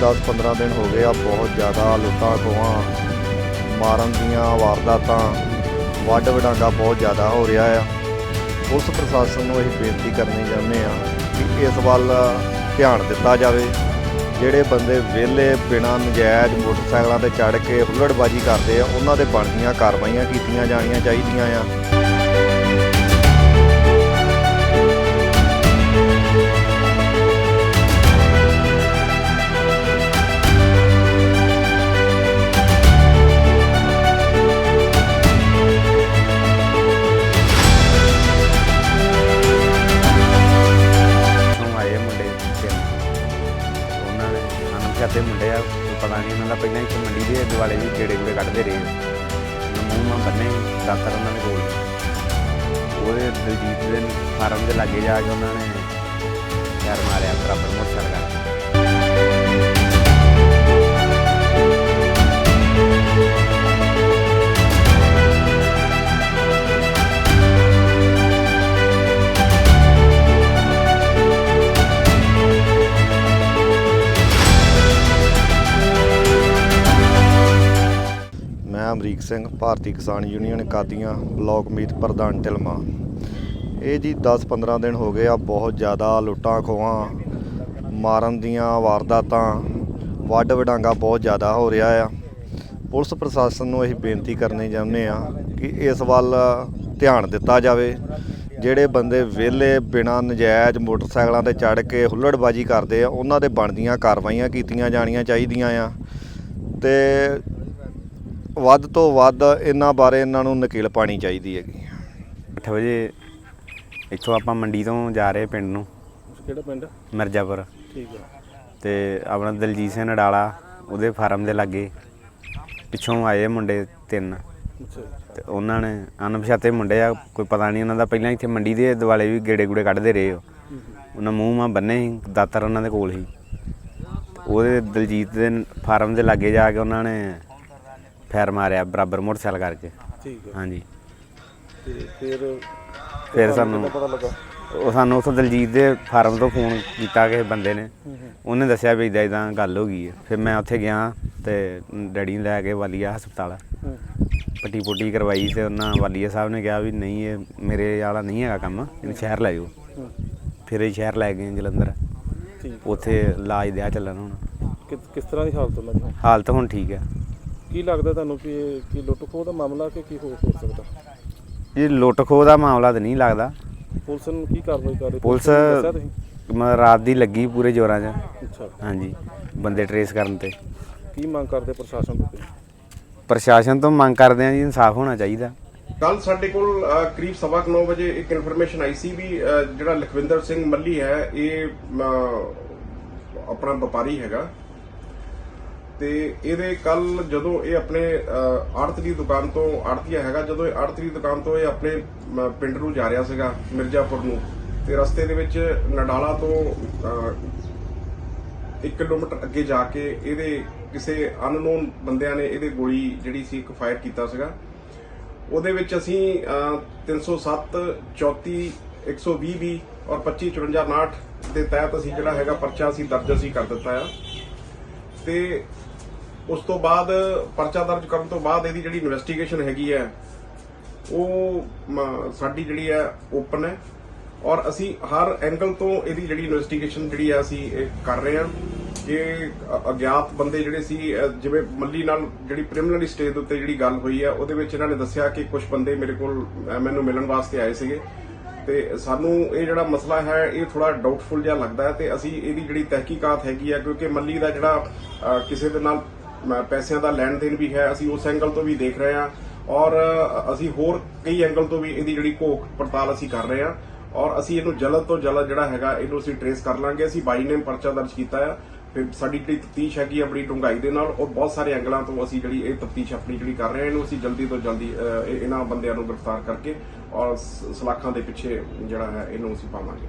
10-15 ਦਿਨ ਹੋ ਗਏ ਆ, ਬਹੁਤ ਜ਼ਿਆਦਾ ਲੁੱਟਾਂ ਖੋਹਾਂ, ਮਾਰਨ ਦੀਆਂ ਵਾਰਦਾਤਾਂ ਵੱਡ ਵਡਾਂਗਾ ਬਹੁਤ ਜ਼ਿਆਦਾ ਹੋ ਰਿਹਾ ਆ। ਪੁਲਿਸ ਪ੍ਰਸ਼ਾਸਨ ਨੂੰ ਅਸੀਂ ਬੇਨਤੀ ਕਰਨੀ ਚਾਹੁੰਦੇ ਆ ਕਿ ਇਸ ਵੱਲ ਧਿਆਨ ਦਿੱਤਾ ਜਾਵੇ। ਜਿਹੜੇ ਬੰਦੇ ਵਿਹਲੇ, ਬਿਨਾਂ ਨਜਾਇਜ਼ ਮੋਟਰਸਾਈਕਲਾਂ ਤੇ ਚੜ੍ਹ ਕੇ ਹੁੱਲੜਬਾਜੀ ਕਰਦੇ ਆ, ਉਹਨਾਂ ਦੇ ਬਣਦੀਆਂ ਕਾਰਵਾਈਆਂ ਕੀਤੀਆਂ ਜਾਣੀਆਂ ਚਾਹੀਦੀਆਂ ਆ। ਆ ਉਹਨਾਂ ਦਾ ਪਹਿਲਾਂ ਇੱਕ ਮੰਡੀ ਦੇ ਦੁਆਲੇ ਵੀ ਗੇੜੇ ਗੂੜੇ ਕੱਢਦੇ ਰਹੇ। ਉਹਨਾਂ ਮੂੰਹ ਮਾਂ ਬੰਨੇ, ਦਾਤਰ ਉਹਨਾਂ ਨੇ ਕੋਲ। ਉਹਦੇ ਦਲਜੀਤ ਦੇ ਫਾਰਮ ਦੇ ਲਾਗੇ ਜਾ ਕੇ ਉਹਨਾਂ ਨੇ ਯਾਰ ਮਾਰਿਆ ਬਰਾਬਰ ਮੋਟਰਸਾਈਕਲ ਮੈਂ ਅਮਰੀਕ ਸਿੰਘ, ਭਾਰਤੀ ਕਿਸਾਨ ਯੂਨੀਅਨ ਕਾਦੀਆਂ, ਬਲਾਕ ਮੀਤ ਪ੍ਰਧਾਨ ਟਿਲਮਾ ਇਹ ਜੀ 10-15 ਦਿਨ ਹੋ ਗਏ ਆ, ਬਹੁਤ ਜ਼ਿਆਦਾ ਲੁੱਟਾਂ ਖੋਹਾਂ, ਮਾਰਨ ਦੀਆਂ ਵਾਰਦਾਤਾਂ ਵੱਡ ਵਡਾਂਗਾ ਬਹੁਤ ਜ਼ਿਆਦਾ ਹੋ ਰਿਹਾ ਆ। ਪੁਲਿਸ ਪ੍ਰਸ਼ਾਸਨ ਨੂੰ ਅਸੀਂ ਬੇਨਤੀ ਕਰਨੀ ਚਾਹੁੰਦੇ ਆ ਕਿ ਇਸ ਵੱਲ ਧਿਆਨ ਦਿੱਤਾ ਜਾਵੇ, ਜਿਹੜੇ ਬੰਦੇ ਵਿਹਲੇ ਬਿਨਾਂ ਨਜਾਇਜ਼ ਮੋਟਰਸਾਈਕਲਾਂ ਤੇ ਚੜ੍ਹ ਕੇ ਹੁੱਲੜਬਾਜੀ ਕਰਦੇ ਆ, ਉਹਨਾਂ ਦੇ ਬਣਦੀਆਂ ਕਾਰਵਾਈਆਂ ਕੀਤੀਆਂ ਜਾਣੀਆਂ ਚਾਹੀਦੀਆਂ ਆ। ਤੇ ਵੱਧ ਤੋਂ ਵੱਧ ਇਹਨਾਂ ਬਾਰੇ ਇਹਨਾਂ ਨੂੰ ਨਕੀਲ ਪਾਣੀ ਚਾਹੀਦੀ ਹੈਗੀ। 8 ਵਜੇ ਇੱਥੋਂ ਆਪਾਂ ਮੰਡੀ ਤੋਂ ਜਾ ਰਹੇ ਪਿੰਡ ਨੂੰ। ਕਿਹੜਾ ਪਿੰਡ? ਮਿਰਜ਼ਾਪੁਰ। ਠੀਕ ਹੈ ਤੇ ਆਪਣਾ ਦਲਜੀਤ ਸਿੰਘ ਨਡਾਲਾ ਉਹਦੇ ਫਾਰਮ ਦੇ ਲਾਗੇ ਪਿੱਛੋਂ ਆਏ ਮੁੰਡੇ ਤਿੰਨ। ਅੱਛਾ। ਤੇ ਉਹਨਾਂ ਨੇ ਅਣਪਛਾਤੇ ਮੁੰਡੇ ਆ ਕੋਈ ਪਤਾ ਨਹੀਂ ਉਹਨਾਂ ਦਾ ਪਹਿਲਾਂ ਇੱਥੇ ਮੰਡੀ ਦੇ ਦੁਆਲੇ ਵੀ ਗੇੜੇ ਗੂੜੇ ਕੱਢਦੇ ਰਹੇ ਉਹ। ਉਹਨਾਂ ਮੂੰਹ ਮਾਂ ਬੰਨੇ ਸੀ ਦਾਤਰ ਉਹਨਾਂ ਦੇ ਕੋਲ ਸੀ। ਉਹਦੇ ਦਲਜੀਤ ਦੇ ਫਾਰਮ ਦੇ ਲਾਗੇ ਜਾ ਕੇ ਉਹਨਾਂ ਨੇ ਫੈਰ ਮਾਰਿਆ ਬਰਾਬਰ ਮੋਟਰਸਾਈਕਲ ਕਰਕੇ। ਠੀਕ ਹੈ। ਹਾਂਜੀ। ਤੇ ਫਿਰ ਫਿਰ ਸਾਨੂੰ ਪਤਾ ਲੱਗਾ? ਉਹ ਸਾਨੂੰ ਉੱਥੋਂ ਦਲਜੀਤ ਦੇ ਫਾਰਮ ਤੋਂ ਫੋਨ ਕੀਤਾ ਕਿਸੇ ਬੰਦੇ ਨੇ। ਉਹਨੇ ਦੱਸਿਆ ਵੀ ਇਦਾਂ ਇਦਾਂ ਗੱਲ ਹੋ ਗਈ ਹੈ। ਫਿਰ ਮੈਂ ਉੱਥੇ ਗਿਆ ਤੇ ਡੈਡੀ ਨੂੰ ਲੈ ਕੇ ਵਾਲੀਆ ਹਸਪਤਾਲ। ਪੱਟੀ ਪੁੱਟੀ ਕਰਵਾਈ ਤੇ ਉਹਨਾਂ ਵਾਲੀਆ ਸਾਹਿਬ ਨੇ ਕਿਹਾ ਵੀ ਨਹੀਂ ਇਹ ਮੇਰੇ ਵਾਲਾ ਨਹੀਂ ਹੈਗਾ ਕੰਮ ਇਹਨੂੰ ਸ਼ਹਿਰ ਲੈ ਜਾਓ। ਫਿਰ ਇਹ ਸ਼ਹਿਰ ਲੈ ਗਏ ਜਲੰਧਰ। ਉੱਥੇ ਇਲਾਜ ਦਿਆ ਚੱਲਣ ਹੁਣ। ਕਿਸ ਕਿਸ ਤਰ੍ਹਾਂ ਦੀ ਹਾਲਤ ਉਹਨਾਂ ਦੀ? ਹਾਲਤ ਹੁਣ ਠੀਕ ਹੈ। ਕੀ ਲੱਗਦਾ ਤੁਹਾਨੂੰ ਕਿ ਇਹ ਕੀ ਲੁੱਟ ਖੋਹ ਦਾ ਮਾਮਲਾ ਕਿ ਕੀ ਹੋ ਹੋ ਸਕਦਾ? ਇਹ ਲੁੱਟ ਖੋਹ ਦਾ ਮਾਮਲਾ ਤਾਂ ਨਹੀਂ ਲੱਗਦਾ। ਪੁਲਿਸ ਨੂੰ ਕੀ ਕਾਰਵਾਈ ਕਰ ਰਹੀ? ਪੁਲਿਸ ਨੂੰ ਦੱਸਿਆ ਤੁਸੀਂ? ਮ- ਰਾਤ ਦੀ ਲੱਗੀ ਪੂਰੇ ਜ਼ੋਰਾਂ 'ਚ। ਅੱਛਾ। ਹਾਂਜੀ ਬੰਦੇ ਟਰੇਸ ਕਰਨ ਤੇ। ਕੀ ਮੰਗ ਕਰਦੇ ਪ੍ਰਸ਼ਾਸਨ ਤੋਂ ਤੁਸੀਂ? ਪ੍ਰਸ਼ਾਸਨ ਤੋਂ ਮੰਗ ਕਰਦੇ ਆ ਜੀ ਇਨਸਾਫ ਹੋਣਾ ਚਾਹੀਦਾ। ਕੱਲ ਸਾਡੇ ਕੋਲ ਅ, ਕਰੀਬ ਸਵਾ ਕੁ ਨੌ ਵਜੇ ਇੱਕ ਇਨਫੋਰਮੇਸ਼ਨ ਆਈ ਸੀ ਵੀ ਅ, ਜਿਹੜਾ ਲਖਵਿੰਦਰ ਸਿੰਘ ਮੱਲੀ ਹੈ ਇਹ ਅ, ਆਪਣਾ ਵਪਾਰੀ ਹੈਗਾ। ਤੇ ਇਹਦੇ ਕੱਲ ਜਦੋਂ ਇਹ ਆਪਣੇ ਆੜਤ ਦੀ ਦੁਕਾਨ ਤੋਂ ਆੜਤੀਆ ਹੈਗਾ ਜਦੋਂ ਇਹ ਆੜਤ ਦੀ ਦੁਕਾਨ ਤੋਂ ਇਹ ਆਪਣੇ ਪਿੰਡ ਨੂੰ ਜਾ ਰਿਹਾ ਸੀਗਾ ਮਿਰਜ਼ਾਪੁਰ ਨੂੰ ਤੇ ਰਸਤੇ ਦੇ ਵਿੱਚ ਨਡਾਲਾ ਤੋਂ ਅ, 1 ਕਿਲੋਮੀਟਰ ਅੱਗੇ ਜਾ ਕੇ ਇਹਦੇ ਕਿਸੇ ਅਨਨੋਨ ਬੰਦਿਆਂ ਨੇ ਇਹਦੇ ਗੋਲੀ ਜਿਹੜੀ ਸੀ ਇੱਕ ਫਾਇਰ ਕੀਤਾ ਸੀਗਾ। ਉਹਦੇ ਵਿੱਚ ਅਸੀਂ ਅਹ, 307 34 120 ਵੀ ਔਰ 25 54 59 ਦੇ ਤਹਿਤ ਅਸੀਂ ਜਿਹੜਾ ਹੈਗਾ ਪਰਚਾ ਅਸੀਂ ਦਰਜ ਅਸੀਂ ਕਰ ਦਿੱਤਾ ਆ। ਤੇ ਉਸ ਤੋਂ ਬਾਅਦ ਪਰਚਾ ਦਰਜ ਕਰਨ ਤੋਂ ਬਾਅਦ ਇਹਦੀ ਜਿਹੜੀ ਇਨਵੈਸਟੀਗੇਸ਼ਨ ਹੈਗੀ ਹੈ, ਉਹ ਸਾਡੀ ਜਿਹੜੀ ਹੈ ਓਪਨ ਹੈ। ਔਰ ਅਸੀਂ ਹਰ ਐਂਗਲ ਤੋਂ ਇਹਦੀ ਜਿਹੜੀ ਇਨਵੈਸਟੀਗੇਸ਼ਨ ਜਿਹੜੀ ਹੈ ਅਸੀਂ ਇਹ ਕਰ ਰਹੇ ਹਾਂ। ਕਿ ਅਗਿਆਤ ਬੰਦੇ ਜਿਹੜੇ ਸੀ ਜਿਵੇਂ ਮੱਲੀ ਨਾਲ ਜਿਹੜੀ ਪ੍ਰੀਲਿਮਿਨਰੀ ਸਟੇਜ ਦੇ ਉੱਤੇ ਜਿਹੜੀ ਗੱਲ ਹੋਈ ਹੈ, ਉਹਦੇ ਵਿੱਚ ਇਹਨਾਂ ਨੇ ਦੱਸਿਆ ਕਿ ਕੁਝ ਬੰਦੇ ਮੇਰੇ ਕੋਲ ਮੈਨੂੰ ਮਿਲਣ ਵਾਸਤੇ ਆਏ ਸੀਗੇ। ਤੇ ਸਾਨੂੰ ਇਹ ਜਿਹੜਾ ਮਸਲਾ ਹੈ, ਇਹ ਥੋੜਾ ਡਾਊਟਫੁਲ ਜਿਹਾ ਲੱਗਦਾ ਹੈ ਤੇ ਅਸੀਂ ਇਹਦੀ ਜਿਹੜੀ ਤਹਿਕੀਕਾਤ ਹੈਗੀ ਹੈ, ਕਿਉਂਕਿ ਮੱਲੀ ਦਾ ਜਿਹੜਾ ਕਿਸੇ ਦੇ ਨਾਲ ਪੈਸਿਆਂ ਦਾ ਲੈਣ ਦੇਣ ਵੀ ਹੈ, ਅਸੀਂ ਉਸ ਐਂਗਲ ਤੋਂ ਵੀ ਦੇਖ ਰਹੇ ਹਾਂ ਔਰ ਅਸੀਂ ਹੋਰ ਕਈ ਐਂਗਲ ਤੋਂ ਵੀ ਇਹਦੀ ਜਿਹੜੀ ਘੋਖ ਪੜਤਾਲ ਅਸੀਂ ਕਰ ਰਹੇ ਹਾਂ ਔਰ ਅਸੀਂ ਇਹਨੂੰ ਜਲਦ ਤੋਂ ਜਲਦ ਜਿਹੜਾ ਹੈਗਾ ਇਹਨੂੰ ਅਸੀਂ ਟਰੇਸ ਕਰ ਲਾਂਗੇ। ਅਸੀਂ ਬਾਈ ਨੇਮ ਪਰਚਾ ਦਰਜ ਕੀਤਾ ਆ ਫਿਰ ਸਾਡੀ ਜਿਹੜੀ ਤਫਤੀਸ਼ ਹੈਗੀ ਆਪਣੀ ਬੜੀ ਡੂੰਘਾਈ ਦੇ ਨਾਲ ਔਰ ਬਹੁਤ ਸਾਰੇ ਐਂਗਲਾਂ ਤੋਂ ਅਸੀਂ ਜਿਹੜੀ ਇਹ ਤਫਤੀਸ਼ ਆਪਣੀ ਜਿਹੜੀ ਕਰ ਰਹੇ ਹਾਂ, ਇਹਨੂੰ ਅਸੀਂ ਜਲਦੀ ਤੋਂ ਜਲਦੀ ਇਹਨਾਂ ਬੰਦਿਆਂ ਨੂੰ ਗ੍ਰਿਫਤਾਰ ਕਰਕੇ ਔਰ ਸਲਾਖਾਂ ਦੇ ਪਿੱਛੇ ਜਿਹੜਾ ਹੈ, ਇਹਨੂੰ ਅਸੀਂ ਪਾਵਾਂਗੇ।